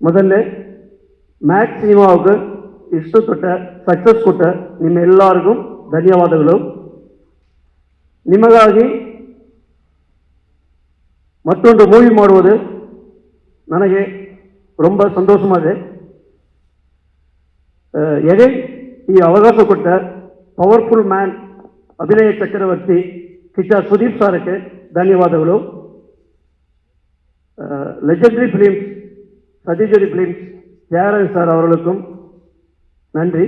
ಮೊದಲನೇ ಮ್ಯಾಕ್ಸ್ ಸಿನಿಮಾவுக்கு ಇಷ್ಟು ಕೊಟ್ಟ ಸಕ್ಸಸ್ ಕೊಟ್ಟ ನಿಮ್ಮೆಲ್ಲರಿಗೂ ಧನ್ಯವಾದಗಳು ನಿಮಗಾಗಿ ಮತ್ತೊಂದು ಮೂವಿ ಮಾಡುವುದು ನನಗೆ ரொம்ப சந்தோஷமாக எதை ಈ ಅವಕಾಶ ಕೊಟ್ಟ ಪವರ್ಫುಲ್ ಮ್ಯಾನ್ ಅಭಿನಯ ಚಕ್ರವರ್ತಿ ಕಿಚ್ಚ ಸುದೀಪ್ ಸಾರಕ್ಕೆ ಧನ್ಯವಾದಗಳು legendary films Sathyajyothi films Thyagarajan sir அவர்களுக்கும் நன்றி.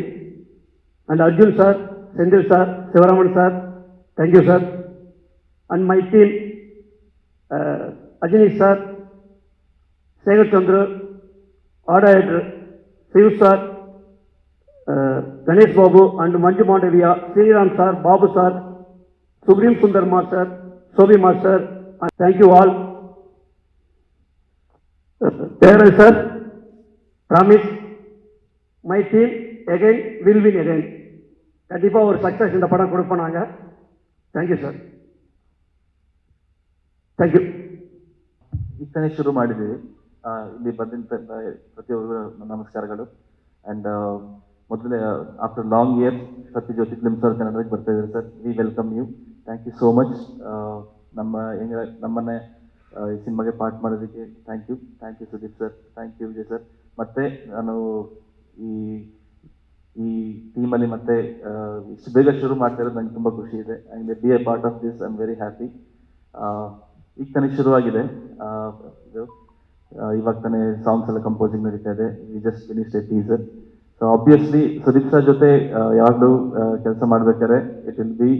And Arjun sir Senthil sir Sivaraman sir thank you sir and my team Ajaneesh sir Shekhar Chandra ஆடாயர் Shiv sir Ganesh Babu and Manju Mandavya Sriram sir Babu sir supreme Sundar master Sobhi master thank you all There is sir, promise, my team again will win again. கண்டிப்பாக ஒரு success இந்த படம் கொடுப்போம் நாங்கள் thank you sir thank you ಈಗತಾನೆ ಶುರು ಮಾಡಿದ್ದೀವಿ ಆ, ಇಲ್ಲಿ ಬಂದಂತ ಪ್ರತಿಯೊಬ್ಬರು ನಮಸ್ಕಾರಗಳು ಆ್ಯಂಡ್ ಮೊದಲೇ after long year Satyajyoti films ಅವ್ರ ಕನ್ನಡಕ್ಕೆ ಬರ್ತಾ ಇದ್ದಾರೆ sir we welcome you thank you so much ನಮ್ಮ ಹೆಂಗ ನಮ್ಮನ್ನೇ ಆ, ಈ ಸಿನಿಮಾಗೆ ಪಾರ್ಟ್ ಮಾಡೋದಕ್ಕೆ thank you thank you Sudeep sir thank you Vijay sir ಮತ್ತೆ ನಾನು ಈ ಈ ಟೀಮಲ್ಲಿ ಮತ್ತೆ ಇಷ್ಟು ಬೇಗ ಶುರು ಮಾಡ್ತಾ ಇರೋದು ನಂಗೆ ತುಂಬ ಖುಷಿ ಇದೆ. And be a part of this I am very happy ಈಗ ತಾನೇ ಶುರುವಾಗಿದೆ. ಇದು ಇವಾಗ ತಾನೇ ಸಾಂಗ್ಸ್ ಎಲ್ಲ ಕಂಪೋಸಿಂಗ್ ನಡೀತಾ ಇದೆ. We just finish a teaser so obviously Sudeep sir ಜೊತೆ ಯಾವಾಗಲೂ ಕೆಲಸ ಮಾಡ್ಬೇಕಾದ್ರೆ it will be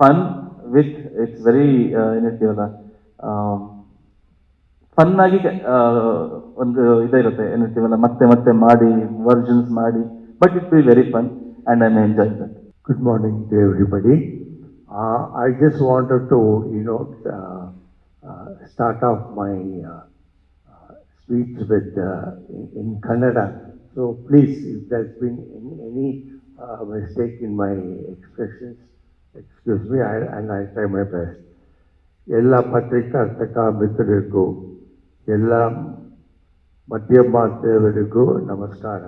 fun with it's very ಏನಿರ್ತೀವಲ್ಲ fun ಆಗಿ ಆ, ಒಂದು ಇದೇ ಇರುತ್ತೆ ಏನಿರ್ತೀವಲ್ಲ ಮತ್ತೆ ಮತ್ತೆ ಮಾಡಿ ವರ್ಜನ್ಸ್ ಮಾಡಿ but it be very fun and I may enjoy that Good morning to everybody. Uh, I just wanted to, you know, uh, uh, start off my uh, uh, speech with uh, in, in Kannada. So please, if there's been any, any uh, mistake in my expressions, excuse me, I, and I'll try my best. ಎಲ್ಲ ಪತ್ರಿಕಾರ್ತಕ ಮಿತ್ರರಿಗೂ ಎಲ್ಲ ಮಧ್ಯಮಾಧ್ಯಮರಿಗೂ ನಮಸ್ಕಾರ.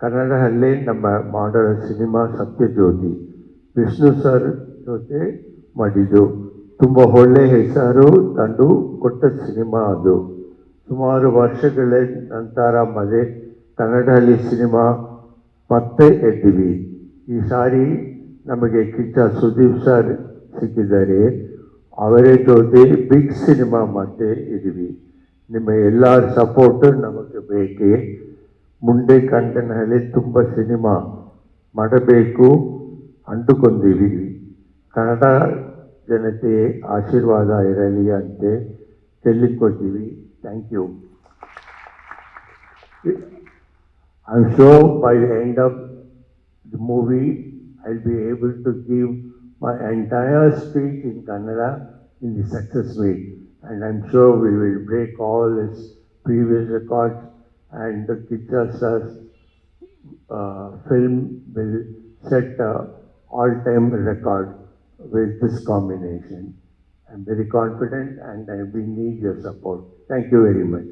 ಕನ್ನಡಹಳ್ಳಿ ನಮ್ಮ ಮಾಡೋ cinema Sathyajyothi. Vishnu sir ಜೊತೆ ಮಾಡಿದ್ದು. ತುಂಬ ಒಳ್ಳೆ ಹೆಸರು ತಂದು ಕೊಟ್ಟ ಸಿನಿಮಾ ಅದು. ಸುಮಾರು ವರ್ಷಗಳ ನಂತರ ಮದೆ ಕನ್ನಡದಲ್ಲಿ ಸಿನಿಮಾ ಮತ್ತೆ ಎದ್ದಿವಿ. ಈ ಸಾರಿ ನಮಗೆ ಕಿಚ್ಚ ಸುದೀಪ್ ಸರ್ ಸಿಕ್ಕಿದ್ದಾರೆ. ಅವರ ಜೊತೆ ಬಿಗ್ ಸಿನಿಮಾ ಮತ್ತೆ ಇದ್ದೀವಿ. ನಿಮ್ಮ ಎಲ್ಲ ಸಪೋರ್ಟ್ ನಮಗೆ ಬೇಕೇ. ಮುಂಡೆ ಕಂಟನಲ್ಲಿ ತುಂಬ ಸಿನಿಮಾ ಮಾಡಬೇಕು ಅಂದುಕೊಂಡಿವಿ ಕನ್ನಡ ಜನತೆ ಆಶೀರ್ವಾದ ಇರಲಿ ಅಂತ ಕೇಳಿಕೊಳ್ತೀವಿ. Thank you I show by end of the movie I be able to give my entire speech in Kannada in the success meet. And I'm sure we will break all its previous records and the Kichas uh, film will set all-time record with this combination. I'm very confident and I will need your support. Thank you very much.